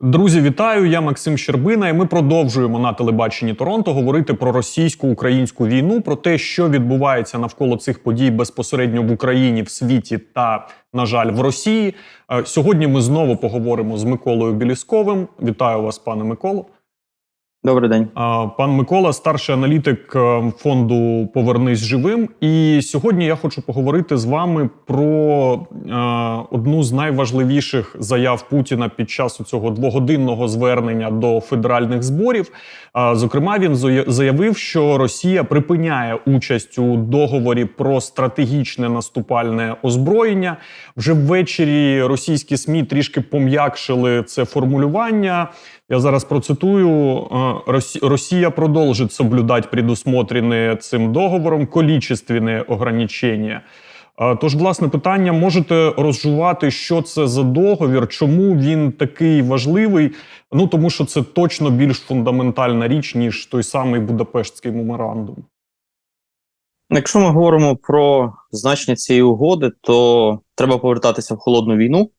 Друзі, вітаю! Я Максим Щербина, і ми продовжуємо на телебаченні Торонто говорити про російсько-українську війну, про те, що відбувається навколо цих подій безпосередньо в Україні, в світі та, на жаль, в Росії. Е, Сьогодні ми знову поговоримо з Миколою Білісковим. Вітаю вас, пане Миколо. Добрий день. Пан Микола, старший аналітик е, фонду Повернись живим. І сьогодні я хочу поговорити з вами про е, одну з найважливіших заяв Путіна під час цього двогодинного звернення до федеральних зборів. Зокрема, він заявив, що Росія припиняє участь у договорі про стратегічне наступальне озброєння. Вже ввечері російські СМІ трішки пом'якшили це формулювання. Я зараз процитую: е, «Росі- Росія продолжит соблюдать предусмотрене цим договором количественне ограничення. Е, Тож, власне, питання можете розжувати, що це за договір, чому він такий важливий? Ну тому що це точно більш фундаментальна річ, ніж той самий Будапештський меморандум. Якщо ми говоримо про значення цієї угоди, то треба повертатися в холодну війну,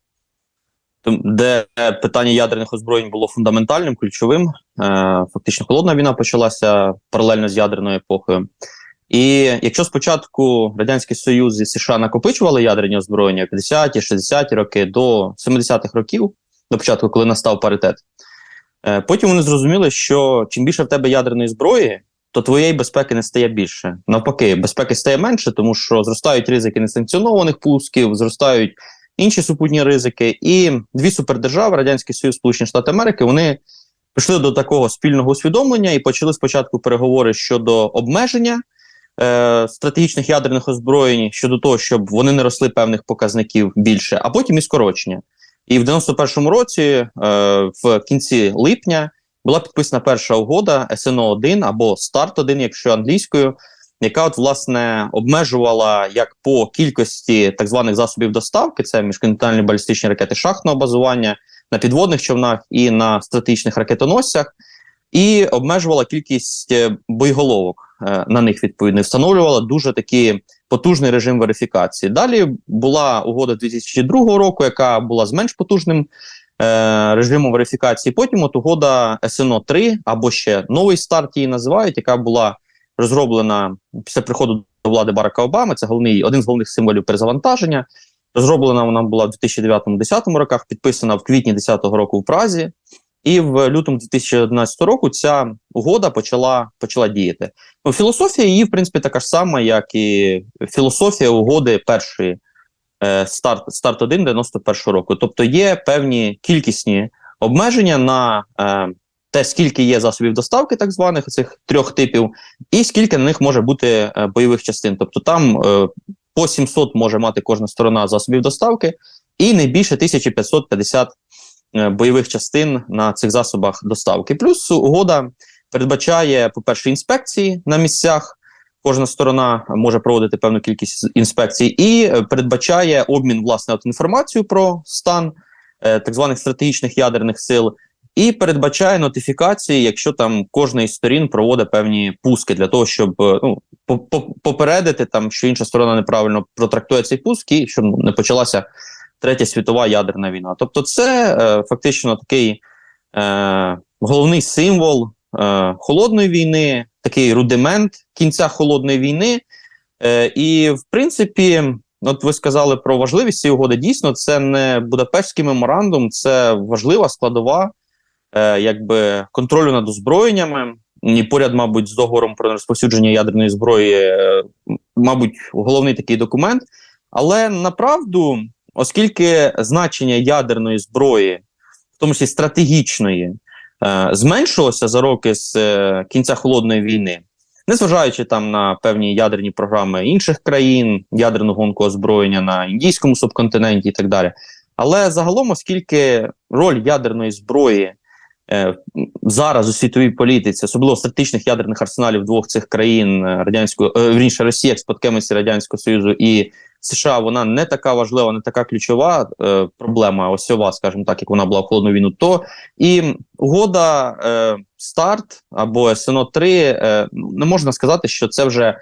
де питання ядерних озброєнь було фундаментальним, ключовим. Е, Фактично, холодна війна почалася паралельно з ядерною епохою. І якщо спочатку Радянський Союз і США накопичували ядерні озброєння в 50-ті, 60-ті роки до 70-х років, до початку, коли настав паритет, е, потім вони зрозуміли, що чим більше в тебе ядерної зброї, то твоєї безпеки не стає більше. Навпаки, безпеки стає менше, тому що зростають ризики несанкціонованих пусків, зростають інші супутні ризики. І дві супердержави, Радянський Союз, Сполучені Штати Америки, вони прийшли до такого спільного усвідомлення і почали спочатку переговори щодо обмеження е, стратегічних ядерних озброєнь, щодо того, щоб вони не росли певних показників більше, а потім і скорочення. І в 91-му році, е, в кінці липня, була підписана перша угода СНО 1 або Старт 1 якщо англійською, яка от власне обмежувала як по кількості так званих засобів доставки, це міжконтинентальні балістичні ракети шахтного базування на підводних човнах і на стратегічних ракетоносцях, і обмежувала кількість е, боєголовок е, на них відповідно, встановлювала дуже такий потужний режим верифікації. Далі була угода 2002 року, яка була з менш потужним е, режимом верифікації. Потім от угода СНО 3 або ще новий старт її називають, яка була розроблена після приходу до влади Барака Обами. Це головний один з головних символів перезавантаження. Розроблена вона була в 2009-2010 роках, підписана в квітні 2010 року в Празі, і в лютому 2011 року ця угода почала почала діяти. Ну, філософія її, в принципі, така ж сама, як і філософія угоди першої е, старт, старт 1 91 року. Тобто є певні кількісні обмеження на е, те, скільки є засобів доставки, так званих цих трьох типів, і скільки на них може бути е, бойових частин. Тобто там е, по 700 може мати кожна сторона засобів доставки, і не більше 1550 е, бойових частин на цих засобах доставки. Плюс угода передбачає, по-перше, інспекції на місцях. Кожна сторона може проводити певну кількість інспекцій, і передбачає обмін власне от інформацією про стан так званих стратегічних ядерних сил, і передбачає нотифікації, якщо там кожна із сторін проводить певні пуски для того, щоб е, ну, по- по- попередити там, що інша сторона неправильно протрактує цей пуск, і щоб не почалася третя світова ядерна війна. Тобто, це е, фактично такий е, головний символ е, холодної війни, такий рудимент кінця холодної війни. Е, і в принципі, от ви сказали про важливість цієї угоди. Дійсно, це не Будапештський меморандум, це важлива складова якби контролю над озброєннями. І поряд, мабуть, з договором про розповсюдження ядерної зброї, е, мабуть, головний такий документ. Але направду, оскільки значення ядерної зброї, в тому числі стратегічної, е, зменшилося за роки з е, кінця холодної війни, незважаючи там на певні ядерні програми інших країн, ядерну гонку озброєння на індійському субконтиненті і так далі. Але загалом, оскільки роль ядерної зброї е, зараз у світовій політиці, особливо стратегічних ядерних арсеналів двох цих країн е, радянського е, вірніше Росія, спадкемиці Радянського Союзу і США, вона не така важлива, не така ключова е, проблема, осьова, скажімо так, як вона була в холодну війну, то. І угода е, старт або СНО 3 е, ну, не можна сказати, що це вже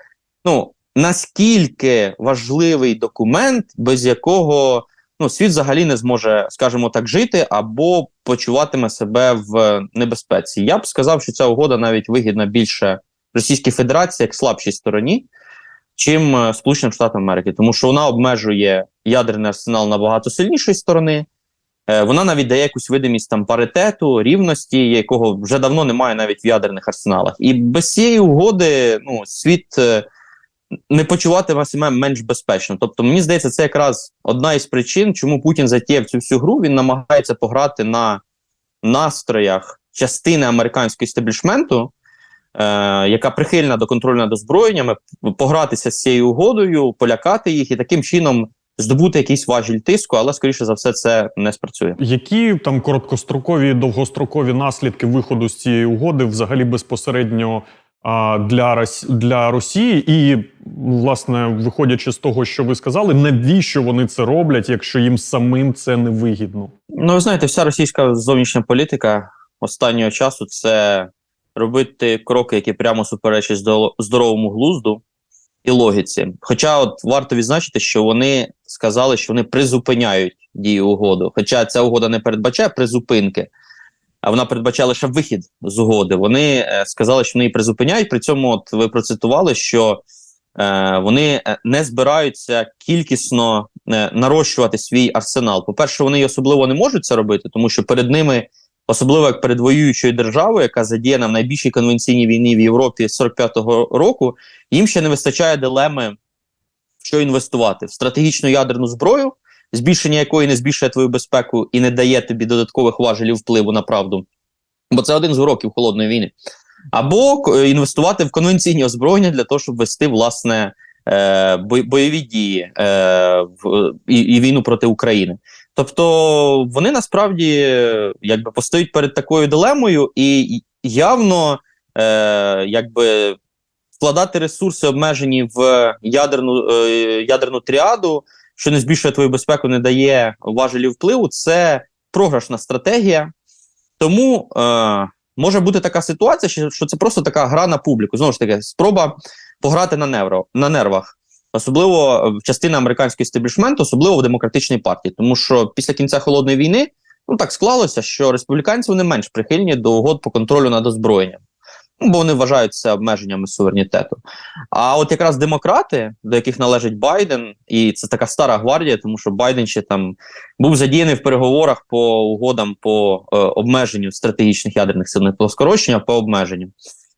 ну наскільки важливий документ, без якого ну світ взагалі не зможе, скажімо так, жити або почуватиме себе в небезпеці. Я б сказав, що ця угода навіть вигідна більше Російській Федерації як слабшій стороні, чим е, Сполученим Штатам Америки, тому що вона обмежує ядерний арсенал набагато сильнішої сторони. Е, Вона навіть дає якусь видимість там паритету, рівності, якого вже давно немає навіть в ядерних арсеналах. І без цієї угоди ну, світ е, не почуватиме себе менш безпечно. Тобто, мені здається, це якраз одна із причин, чому Путін затіяв цю всю гру. Він намагається пограти на настроях частини американського істеблішменту, е, яка прихильна до контролю над озброєннями, погратися з цією угодою, полякати їх і таким чином здобути якийсь важіль тиску, але скоріше за все це не спрацює. Які там короткострокові, довгострокові наслідки виходу з цієї угоди взагалі безпосередньо для, для Росії? І, власне, виходячи з того, що ви сказали, навіщо вони це роблять, якщо їм самим це не вигідно? Ну, ви знаєте, вся російська зовнішня політика останнього часу це робити кроки, які прямо суперечать здо- здоровому глузду і логіці. Хоча, от варто відзначити, що вони сказали, що вони призупиняють дію угоду. Хоча ця угода не передбачає призупинки, а вона передбачає лише вихід з угоди. Вони е, сказали, що вони її призупиняють. При цьому, от ви процитували, що е, вони е, не збираються кількісно нарощувати свій арсенал. По-перше, вони особливо не можуть це робити, тому що перед ними, особливо як перед воюючою державою, яка задіяна в найбільшій конвенційній війні в Європі з 45-го року, їм ще не вистачає дилеми, що інвестувати в стратегічну ядерну зброю, збільшення якої не збільшує твою безпеку і не дає тобі додаткових важелів впливу на правду. Бо це один з уроків холодної війни. Або інвестувати в конвенційні озброєння для того, щоб вести власне е, бойові дії е, і, війну проти України. Тобто вони насправді якби постають перед такою дилемою, і явно е, якби вкладати ресурси обмежені в ядерну, е, ядерну тріаду, що не збільшує твою безпеку, не дає важелів впливу. Це програшна стратегія. Тому е, може бути така ситуація, що, це просто така гра на публіку. Знову ж таки, спроба пограти на, невро, на нервах, особливо в частини американського істеблішменту, особливо в демократичній партії. Тому що після кінця холодної війни ну так склалося, що республіканці вони менш прихильні до угод по контролю над озброєнням. Бо вони вважають це обмеженнями суверенітету. А от якраз демократи, до яких належить Байден, і це така стара гвардія, тому що Байден ще там був задіяний в переговорах по угодам по е, обмеженню стратегічних ядерних сил, не по скороченню, по обмеженню.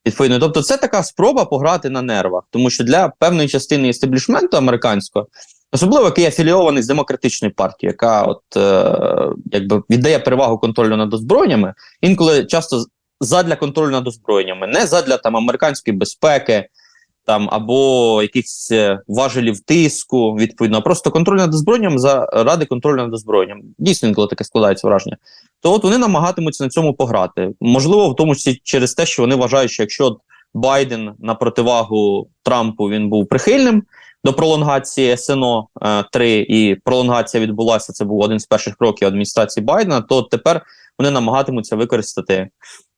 Відповідно, тобто, це така спроба пограти на нервах, тому що для певної частини істеблішменту американського, особливо який афілійований з демократичною партією, яка от е, якби віддає перевагу контролю над озброєннями, інколи часто задля контролю над озброєннями, не задля там американської безпеки, там або якихось е, важелів тиску, відповідно, а просто контроль над озброєнням заради контролю над озброєнням. Дійсно, інколи таке складається враження. То от вони намагатимуться на цьому пограти. Можливо, в тому числі через те, що вони вважають, що якщо Байден на противагу Трампу він був прихильним до пролонгації СНО 3 і пролонгація відбулася. Це був один з перших кроків адміністрації Байдена. То тепер вони намагатимуться використати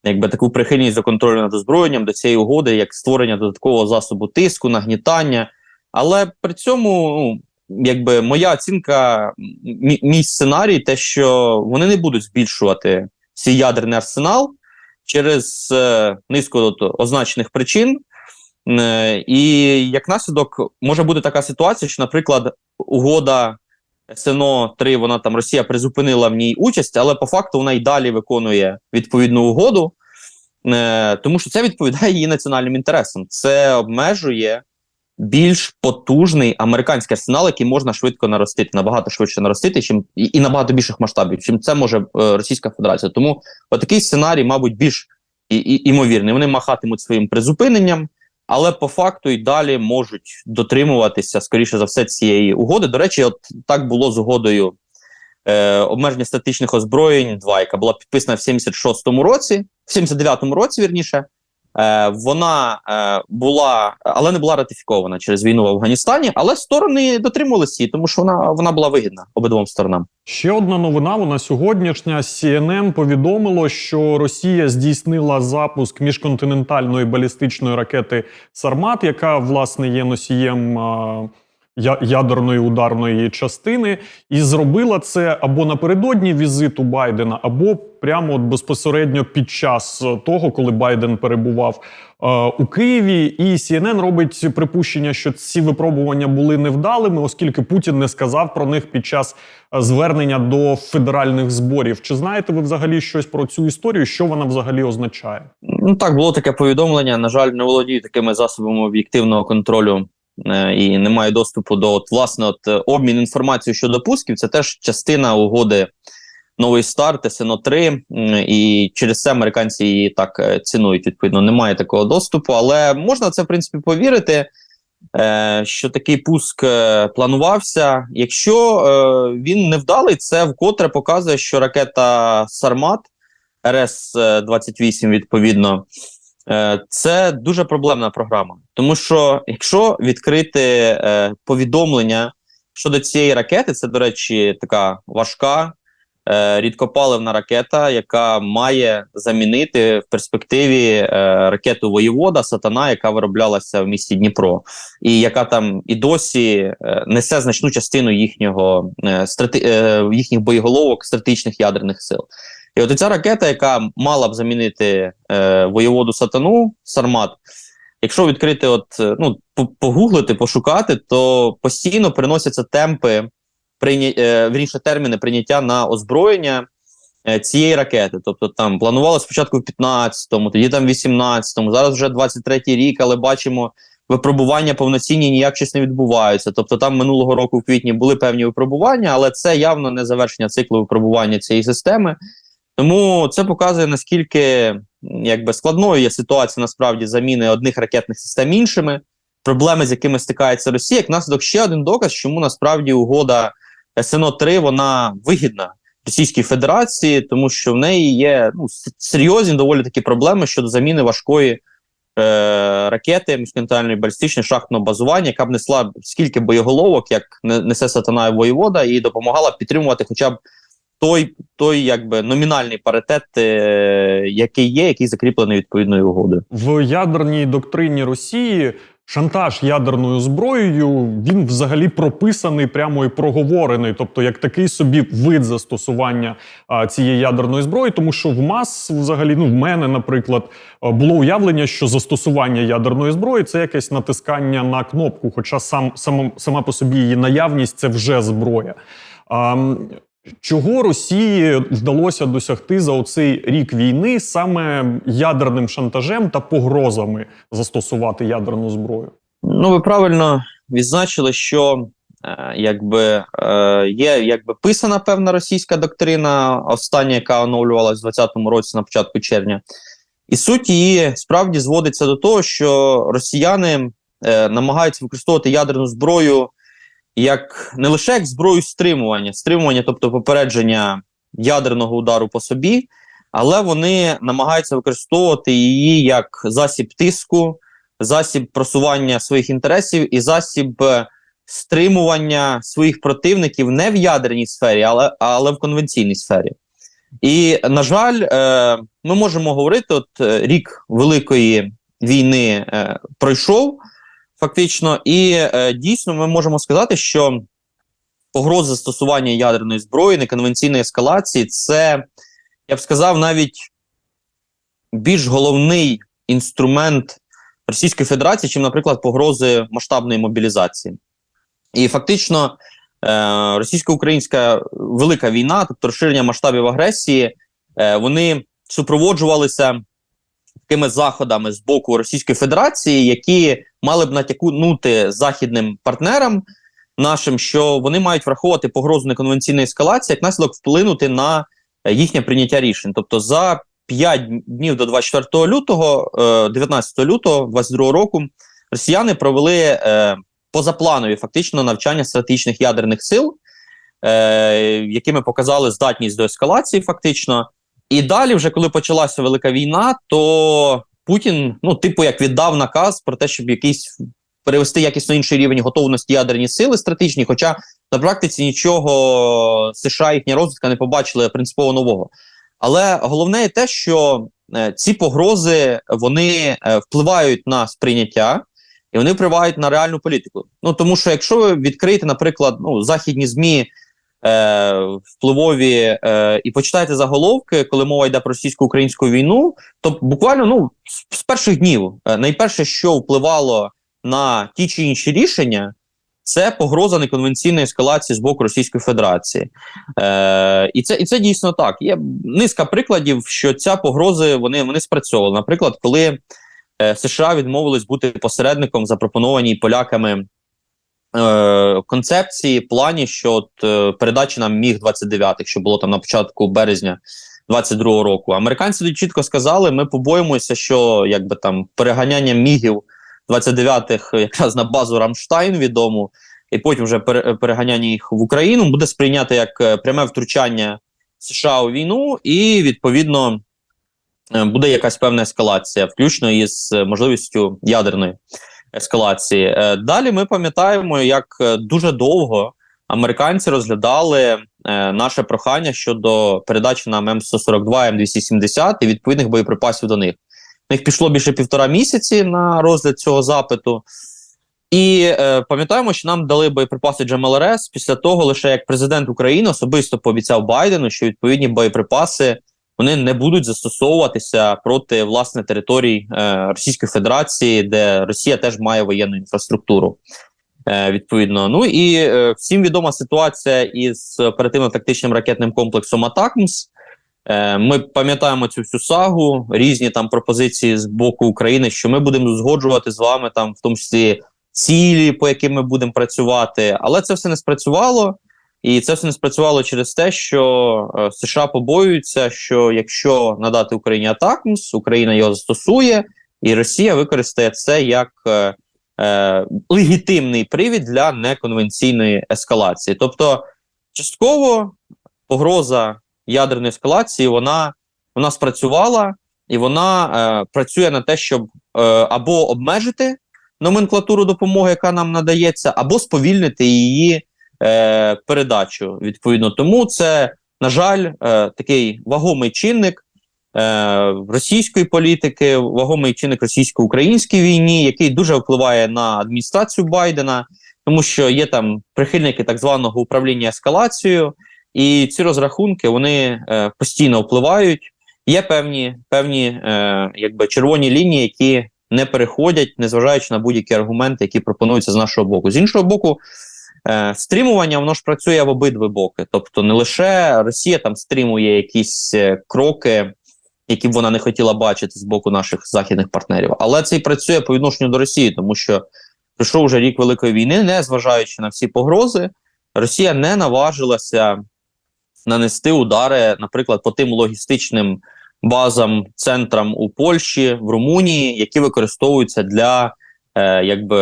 якби таку прихильність до контролю над озброєнням до цієї угоди, як створення додаткового засобу тиску, нагнітання. Але при цьому, ну, якби моя оцінка, мій, мій сценарій, те, що вони не будуть збільшувати свій ядерний арсенал через е, низку означених причин. Е, і як наслідок може бути така ситуація, що, наприклад, угода СНО 3 вона там Росія призупинила в ній участь, але по факту вона й далі виконує відповідну угоду, е, тому що це відповідає її національним інтересам. Це обмежує більш потужний американський арсенал, який можна швидко наростити, набагато швидше наростити, чим і, і набагато більших масштабів, чим це може е, Російська Федерація. Тому отакий сценарій, мабуть, більш і, і, імовірний. Вони махатимуть своїм призупиненням. Але по факту і далі можуть дотримуватися, скоріше за все, цієї угоди. До речі, от так було з угодою е, обмеження статичних озброєнь, 2, яка була підписана в 76-му році, в 79-му році, вірніше. Е, вона е, була, але не була ратифікована через війну в Афганістані, але сторони дотримувалися тому що вона, вона була вигідна обидвом сторонам. Ще одна новина. Вона сьогоднішня CNN повідомило, що Росія здійснила запуск міжконтинентальної балістичної ракети Сармат, яка власне є носієм ядерної ударної частини, і зробила це або напередодні візиту Байдена, або прямо от безпосередньо під час е, того, коли Байден перебував е, у Києві. І CNN робить припущення, що ці випробування були невдалими, оскільки Путін не сказав про них під час е, звернення до федеральних зборів. Чи знаєте ви взагалі щось про цю історію? Що вона взагалі означає? Ну так, було таке повідомлення. На жаль, не володію такими засобами об'єктивного контролю і не маю доступу до от, власне от, е, обмін інформацією щодо пусків. Це теж частина угоди Новий старт, СНО 3 і через це американці її так е, цінують. Відповідно, немає такого доступу, але можна це в принципі повірити. е, Що такий пуск е, планувався. Якщо е, він невдалий, це вкотре показує, що ракета Сармат РС-28, відповідно, е, це дуже проблемна програма. Тому що якщо відкрити е, повідомлення щодо цієї ракети, це, до речі, така важка е, рідкопаливна ракета, яка має замінити в перспективі е, ракету Воєвода Сатана, яка вироблялася в місті Дніпро, і яка там і досі е, несе значну частину їхнього е, е, їхніх боєголовок стратегічних ядерних сил. І от ця ракета, яка мала б замінити е, воєводу сатану Сармат, якщо відкрити, от е, ну погуглити, пошукати, то постійно переносяться темпи прийня... е, вірніше терміни прийняття на озброєння е, цієї ракети. Тобто там планували спочатку в 15-му, тоді там в 18-му, зараз вже 23-й рік, але бачимо. Випробування повноцінні ніяк щось не відбуваються. Тобто там минулого року в квітні були певні випробування, але це явно не завершення циклу випробування цієї системи. Тому це показує наскільки якби складною є ситуація насправді заміни одних ракетних систем іншими, проблеми, з якими стикається Росія, як наслідок ще один доказ, чому насправді угода СНО 3 вона вигідна Російській Федерації, тому що в неї є ну, серйозні доволі такі проблеми щодо заміни важкої. Е, ракети міжконтинентальної балістичної шахтного базування, яка б несла скільки боєголовок, як не- несе сатана і воєвода, і допомагала підтримувати хоча б той, той якби номінальний паритет, е, який є, який закріплений відповідною угодою. В ядерній доктрині Росії шантаж ядерною зброєю він взагалі прописаний прямо і проговорений, тобто як такий собі вид застосування а, цієї ядерної зброї, тому що в мас, взагалі, ну в мене, наприклад, було уявлення, що застосування ядерної зброї це якесь натискання на кнопку, хоча сам сама, сама по собі її наявність це вже зброя. А, Чого Росії вдалося досягти за оцей рік війни саме ядерним шантажем та погрозами застосувати ядерну зброю? Ну, ви правильно відзначили, що е, якби е, є якби писана певна російська доктрина, остання, яка оновлювалася в 2020 році на початку червня. І суть її справді зводиться до того, що росіяни е, намагаються використовувати ядерну зброю як не лише як зброю стримування, стримування, тобто попередження ядерного удару по собі, але вони намагаються використовувати її як засіб тиску, засіб просування своїх інтересів і засіб е, стримування своїх противників не в ядерній сфері, але, але в конвенційній сфері. І, на жаль, е, ми можемо говорити: от е, рік Великої війни е, пройшов фактично, і е, дійсно ми можемо сказати, що погроза застосування ядерної зброї, неконвенційної ескалації це, я б сказав, навіть більш головний інструмент Російської Федерації, чим, наприклад, погрози масштабної мобілізації. І фактично е, російсько-українська велика війна, тобто розширення масштабів агресії, е, вони супроводжувалися такими заходами з боку Російської Федерації, які мали б натякнути західним партнерам нашим, що вони мають враховувати погрозу неконвенційної ескалації, як наслідок вплинути на е, їхнє прийняття рішень. Тобто за 5 днів до 24 лютого, е, 19 лютого 22 року, росіяни провели е, позапланові фактично навчання стратегічних ядерних сил, е, якими показали здатність до ескалації, фактично. І далі, вже коли почалася велика війна, то Путін, ну, типу, як віддав наказ про те, щоб якийсь перевести якісно інший рівень готовності ядерні сили стратегічні. Хоча на практиці нічого США їхня розвідка не побачили принципово нового. Але головне те, що е, ці погрози вони е, впливають на сприйняття, і вони впливають на реальну політику. Ну тому що якщо ви відкриєте, наприклад, ну західні змі е, впливові е, і почитаєте заголовки, коли мова йде про російсько-українську війну, то буквально ну з, перших днів е, найперше, що впливало на ті чи інші рішення. Це погроза неконвенційної ескалації з боку Російської Федерації, е, і це і це дійсно так. Є низка прикладів, що ця погрози вони, вони спрацьовували. Наприклад, коли е, США відмовились бути посередником запропонованій поляками е, концепції, плані, що от, е, передачі нам міг 29 що було там на початку березня 22-го року. Американці тоді чітко сказали: ми побоїмося, що якби там переганяння мігів 29-х якраз на базу Рамштайн відому, і потім вже пере- переганяння їх в Україну буде сприйняти як е, пряме втручання США у війну, і відповідно буде якась певна ескалація, включно із можливістю ядерної ескалації. Е, Далі ми пам'ятаємо, як е, дуже довго американці розглядали е, наше прохання щодо передачі нам М142, М270 і відповідних боєприпасів до них. У них пішло більше півтора місяці на розгляд цього запиту. І е, пам'ятаємо, що нам дали боєприпаси GMLRS після того, лише як президент України особисто пообіцяв Байдену, що відповідні боєприпаси вони не будуть застосовуватися проти власне територій е, Російської Федерації, де Росія теж має воєнну інфраструктуру. Е, відповідно, ну і е, всім відома ситуація із оперативно-тактичним ракетним комплексом Атакмс. Ми пам'ятаємо цю всю сагу, різні там пропозиції з боку України, що ми будемо узгоджувати з вами там, в тому числі цілі, по яким ми будемо працювати. Але це все не спрацювало, і це все не спрацювало через те, що е, США побоюються, що якщо надати Україні Атакмс, Україна його застосує, і Росія використає це як е, е, легітимний привід для неконвенційної ескалації. Тобто, частково погроза ядерної ескалації вона, вона спрацювала і вона е, працює на те, щоб е, або обмежити номенклатуру допомоги, яка нам надається, або сповільнити її е, передачу. Відповідно, тому це, на жаль, е, такий вагомий чинник. е, Російської політики, вагомий чинник російсько-українській війні, який дуже впливає на адміністрацію Байдена, тому що є там прихильники так званого управління ескалацією, і ці розрахунки вони е, постійно впливають. Є певні певні е, якби червоні лінії, які не переходять, незважаючи на будь-які аргументи, які пропонуються з нашого боку. З іншого боку, е, стримування воно ж працює в обидві боки. Тобто, не лише Росія там стримує якісь е, кроки, які б вона не хотіла бачити з боку наших західних партнерів, але це і працює по відношенню до Росії, тому що пройшов вже рік Великої війни, не зважаючи на всі погрози, Росія не наважилася нанести удари, наприклад, по тим логістичним базам, центрам у Польщі, в Румунії, які використовуються для е, якби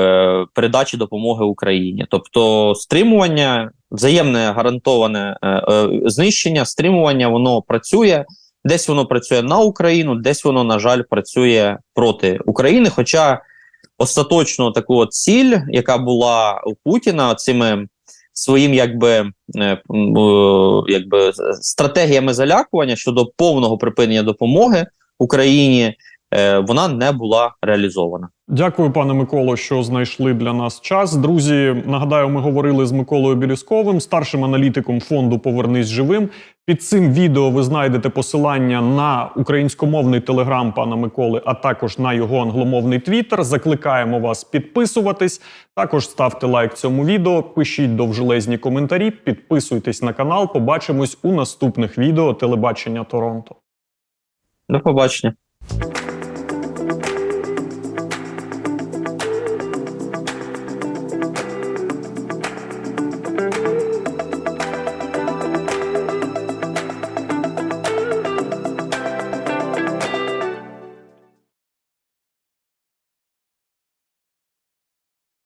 передачі допомоги Україні. Тобто, стримування, взаємне гарантоване е, е, знищення, стримування, воно працює. Десь воно працює на Україну, десь воно, на жаль, працює проти України. Хоча остаточно таку от ціль, яка була у Путіна, цими своїм якби, е, якби стратегіями залякування щодо повного припинення допомоги Україні, е, вона не була реалізована. Дякую, пане Миколо, що знайшли для нас час. Друзі, нагадаю, ми говорили з Миколою Білісковим, старшим аналітиком фонду Повернись живим. Під цим відео ви знайдете посилання на українськомовний телеграм пана Миколи, а також на його англомовний твіттер. Закликаємо вас підписуватись. Також ставте лайк цьому відео, пишіть довжелезні коментарі, підписуйтесь на канал. Побачимось у наступних відео телебачення Торонто. До побачення.